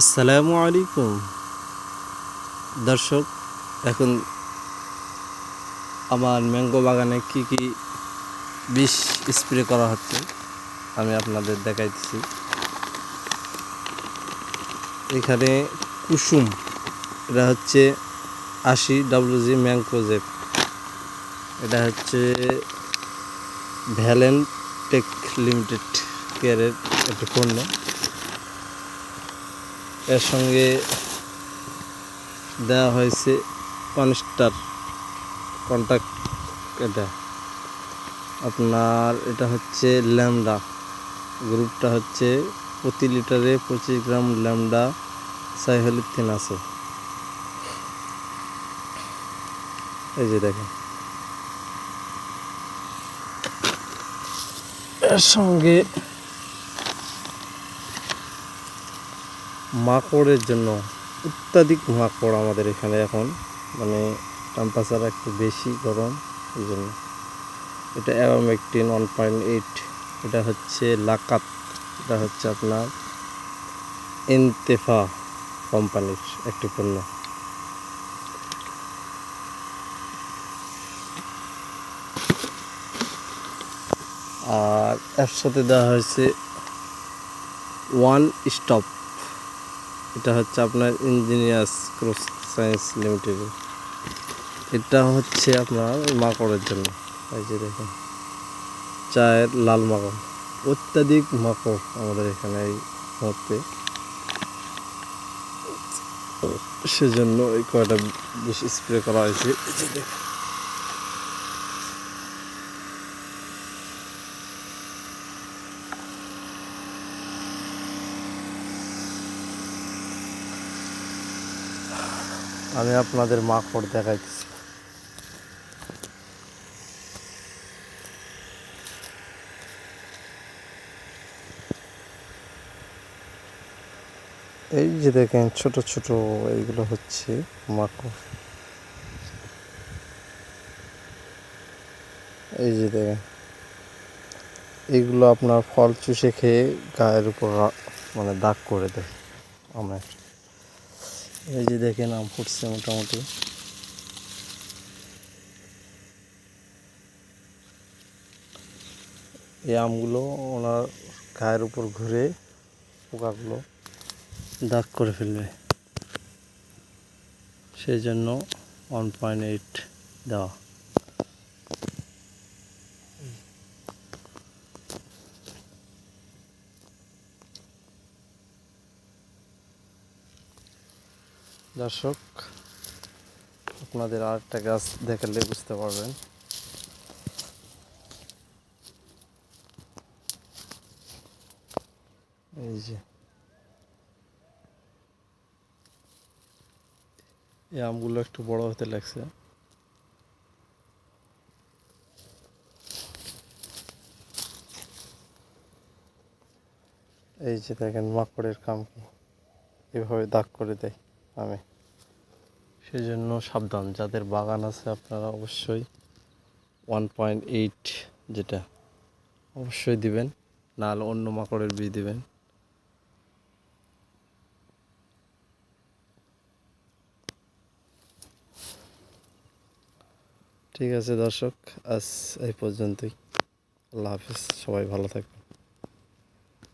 আসসালামু আলাইকুম। দর্শক, এখন আমার ম্যাঙ্গো বাগানে কি কি বিষ স্প্রে করা হচ্ছে, আমি আপনাদের দেখাইতেছি। এখানে কুসুম, এটা হচ্ছে আশি ডাব্লিউজি ম্যাংকোজেপ এটা হচ্ছে ভ্যালেন টেক লিমিটেড কেয়ারের একটা পণ্য। এর সঙ্গে দেওয়া হয়েছে কনস্টার কন্ট্যাক্ট এটা। আপনার এটা হচ্ছে ল্যামডা। গ্রুপটা হচ্ছে প্রতি লিটারে পঁচিশ গ্রাম ল্যামডা সাইহলিথিন আছে। এই যে দেখেন। এর সঙ্গে মাকড়ের জন্য অত্যাধিক মাকড় আমাদের এখানে এখন মানে টেম্পারেচার একটু বেশি গরম, এই জন্য। এটা অ্যারোমেকটিন ওয়ান পয়েন্ট এইট এটা হচ্ছে লাকাত, এটা হচ্ছে আপনার এনতেফা কোম্পানির একটি পণ্য। আর এর সাথে দেওয়া হয়েছে ওয়ান স্টপ এটা হচ্ছে আপনার ইঞ্জিনিয়ার্স ক্রস সায়েন্স লিমিটেডের এটা হচ্ছে আপনার মাকড়ের জন্য। এই যে দেখুন, চায়ের লাল মাকড়। অত্যাধিক মাকড় আমাদের এখানে এই মুহূর্তে। সেজন্য এই কয়টা বেশি স্প্রে করা হয়েছে। আমি আপনাদের মাকড় দেখাইতেছি। এই যে দেখেন, ছোট ছোট এইগুলো হচ্ছে মাকড়। এই যে দেখেন, এইগুলো আপনার ফল চুষে খেয়ে গায়ের উপর মানে দাগ করে দেয়। আমের এই যে দেখেন, আম ফুটছে মোটামুটি। এই আমগুলো ওনার গায়ের উপর ঘুরে পোকাগুলো দাগ করে ফেলবে। সেই জন্য ওয়ান পয়েন্ট এইট দেওয়া। দর্শক, আপনাদের আরেকটা গাছ দেখালে বুঝতে পারবেন। এই যে, এই আমগুলো একটু বড় হতে লাগছে। এই যে দেখেন, মাকড়ের কাম কি এভাবে দাগ করে দেয়। আমি। সেই জন্য সাবধান, যাদের বাগান আছে আপনারা অবশ্যই ওয়ান পয়েন্ট এইট যেটা, অবশ্যই দিবেন নাহলে অন্য মাকড়ের বীজ দিবেন। ঠিক আছে দর্শক, আজ এই পর্যন্তই। আল্লাহ হাফিজ, সবাই ভালো থাকবেন।